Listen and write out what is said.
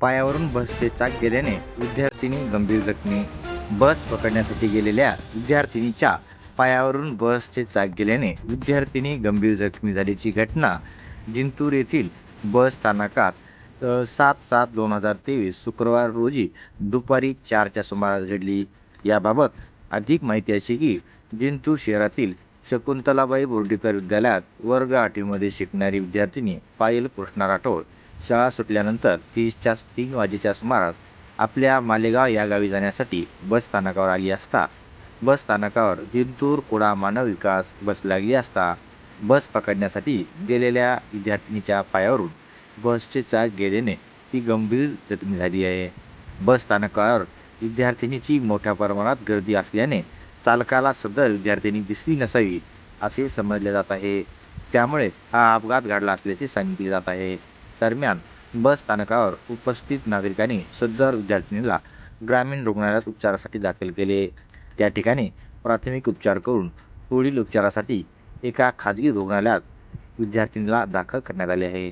पायावरून बसचे चाक गेल्याने विद्यार्थिनी गंभीर जखमी. बस पकडण्यासाठी गेलेल्या विद्यार्थिनीच्या पायावरून बसचे चाक गेल्याने विद्यार्थिनी गंभीर जखमी झाल्याची घटना जिंतूर येथील बस स्थानकात सात सात दोन हजार तेवीस शुक्रवार रोजी दुपारी चारच्या सुमारास घडली. याबाबत अधिक माहिती अशी की जिंतूर शहरातील शकुंतलाबाई बोर्डीकर विद्यालयात वर्ग आठवीमध्ये शिकणारी विद्यार्थिनी पायल कृष्णा राठोड शाळा सुटल्यानंतर तीसच्या तीन वाजेच्या सुमारास आपल्या मालेगाव या गावी जाण्यासाठी बस स्थानकावर आली असता. बस स्थानकावर जिंतूर कुडा मानव विकास बस लागली असता. बस पकडण्यासाठी गेलेल्या विद्यार्थिनीच्या पायावरून बसचे चाक गेल्याने ती गंभीर जखमी झाली आहे. बस स्थानकावर विद्यार्थिनीची मोठ्या प्रमाणात गर्दी असल्याने चालकाला सदर विद्यार्थिनी दिसली नसावी असे समजले जात आहे. त्यामुळे हा अपघात घडला असल्याचे सांगितले जात आहे. दरम्यान बस स्थानकावर उपस्थित नागरिकांनी सदर विद्यार्थिनीला ग्रामीण रुग्णालयात उपचारासाठी दाखल केले. त्या ठिकाणी प्राथमिक उपचार करून पुढील उपचारासाठी एका खाजगी रुग्णालयात विद्यार्थिनीला दाखल करण्यात आले आहे.